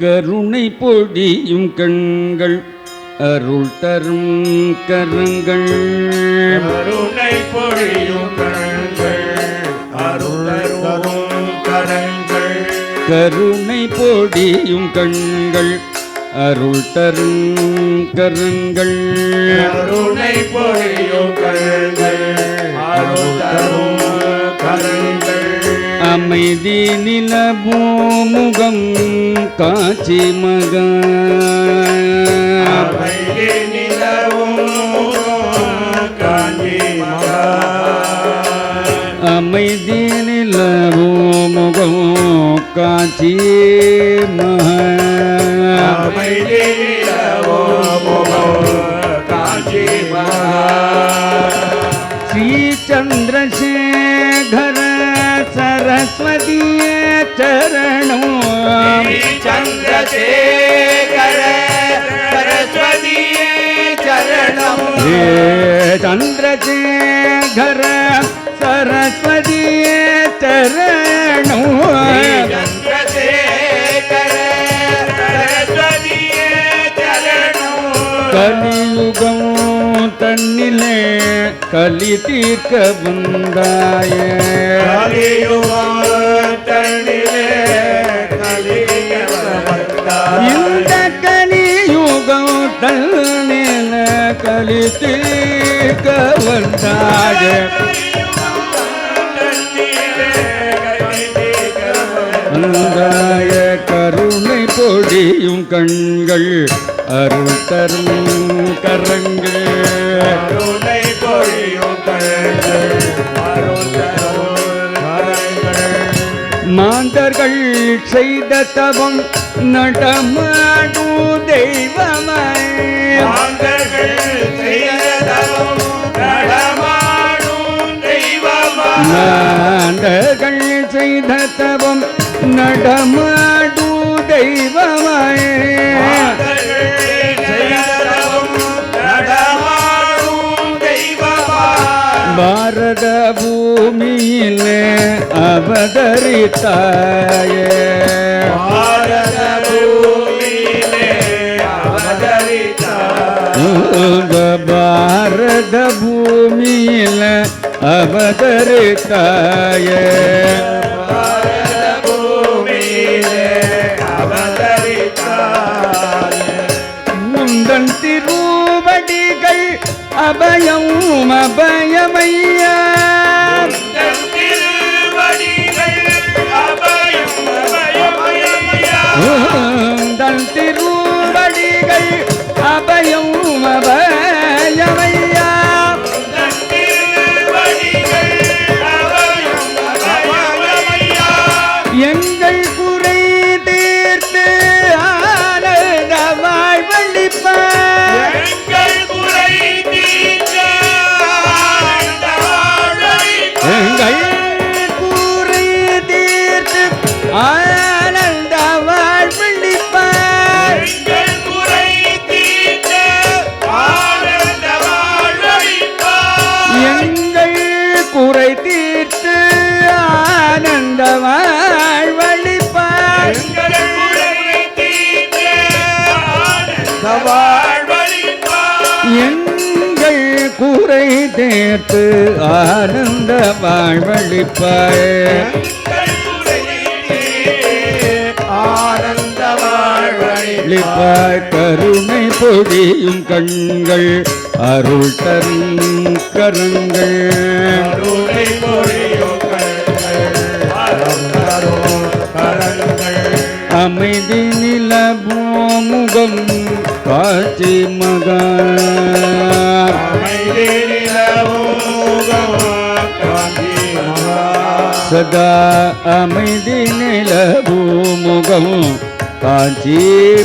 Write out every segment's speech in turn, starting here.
கருணை பொடியும் கண்கள் அருள் தரும் கரங்கள். கருணை பொழியும் கண்கள் அருளரும் கரங்கள். கருணை பொடியும் கண்கள் அருள் தரும் கரங்கள். கருணை பொழியும் கண்கள் அருளரும் கரங்கள். அமைதி நிலவும் முகம் காட்சி மகா. அமைதி நிலவும் காஞ்சி மகா. அமைதி நிலவும் முகம் காட்சி மகா. அமைதி நிலவும் सरस्वती चरणों। चंद्रशेखर चंद्र के घर सरस्वती चरणों। चंद्रशेखर सरस्वती चरण கலி தீர்க்க வந்தாய இந்த கலியுகம் தன்னில கலி தீர்க்க வந்தாய. கருணை பொடியும் கண்கள் அருள் தரும் மாந்தர்கள் செய்த தவம் நடமாடும் தெய்வமாய். மாந்தர்கள் செய்த தவம் நடமாடு அவதரித்தாயே. பாரத பூமியிலே அவதரித்தாயே. எங்கள் குறை தீர்த்து ஆனந்த தீர்க்க ஆனந்த வாழ்வழிப்பார். ளிப்பாய் கருணை பொடியும் கண்கள் அருள் தரும் கரங்கள். சதா அமைதி நிலவோ முகம் காட்சி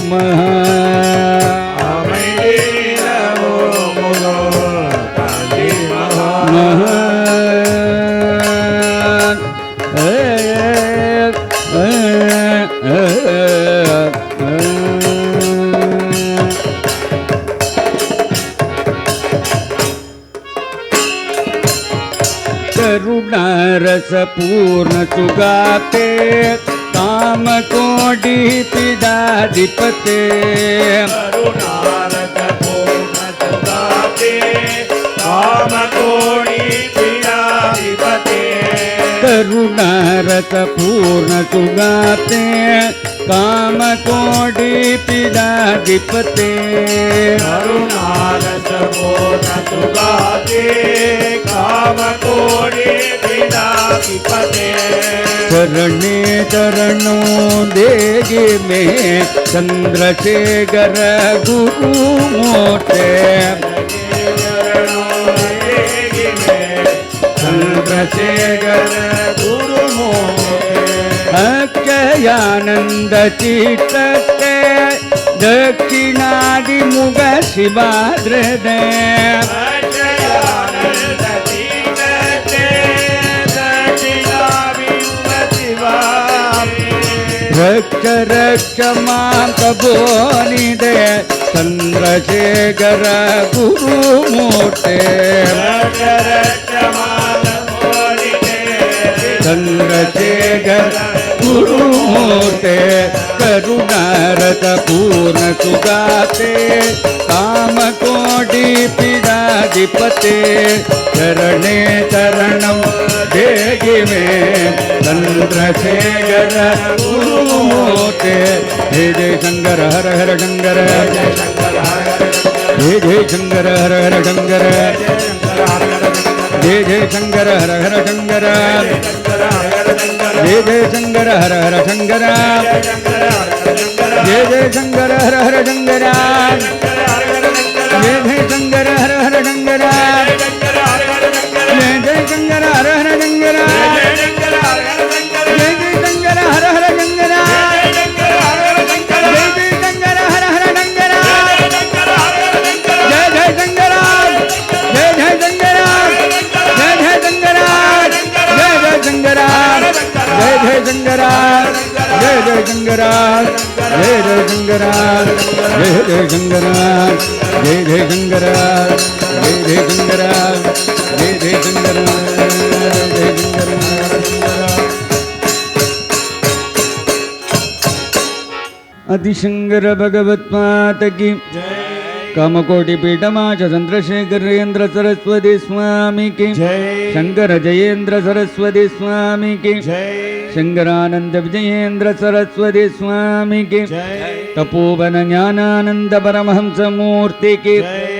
மகா. करुणारसपूर्णसुगाते कामकोटिपिदाधिपते करुणारसपूर्णसुगाते कामकोटिपिदाधिपते करुणारसपूर्णसुगाते कामकोटिपिदाधिपते करुणारसपूर्णसुगाते काम चरणे चरणों देगे में चंद्रशेखर गुरु मोटे। चंद्रशेखर गुरु अक्षयानंद चित्त दक्षिणादि मुग शिवाद्र दे। ರಕ್ಕ ರಕ್ಕ ಮಾಂತಬೋನಿದೆ ಚಂದ್ರಶೇಖರ ಗುರು ಮೂರ್ತೆ ಚಂದ್ರಶೇಖರ ಗುರು ಮೂರ್ತೆ ಕರುಣಾರದ ಪೂರ್ಣ ಸುಗಾತೆ ಕಾಮಕೋಟಿ ಪಿಡಾಧಿಪತೆ ಚರಣೇ ಚರಣಂ ದೇಗಿ ಮೇ ಚಂದ್ರಶೇಖರ ಗುರುಮೂರ್ತೆ ಹೇ ಜಯ ಶಂಕರ ಹರ ಹರ ಶಂಕರ ಹೇ ಜಯ ಶಂಕರ ಹರ ಹರ ಶಂಕರ ಜಯ ಜಯ ಶಂಕರ ಹರ ಹರ ಶಂಕರ ಜಯ ಜಯ ಶಂಕರ ಹರ ಹರ ಶಂಕರ ಜಯ ಜಯ ಶಂಕರ ಹರ ಹರ ಶಂಕರ ಜಯ ಜಯ ಶಂಕರ ಹರ ಹರ ಶಂಕರ கங்கரா ஜெய ஜெய கங்கரா ஜெய ஜெய கங்கரா ஜெய ஜெய கங்கரா ஜெய ஜெய கங்கரா ஜெய ஜெய கங்கரா ஜெய அதிசங்கர பகவத் மாதகி. ஜெய मात चंद्रशेखरेन्द्र सरस्वती स्वामी की। जय। शंकर जयेन्द्र सरस्वती स्वामी की। जय। शंकरानंद विजयेन्द्र सरस्वती स्वामी की। जय। तपोवन ज्ञानानंद परमहंस मूर्ति की। जय।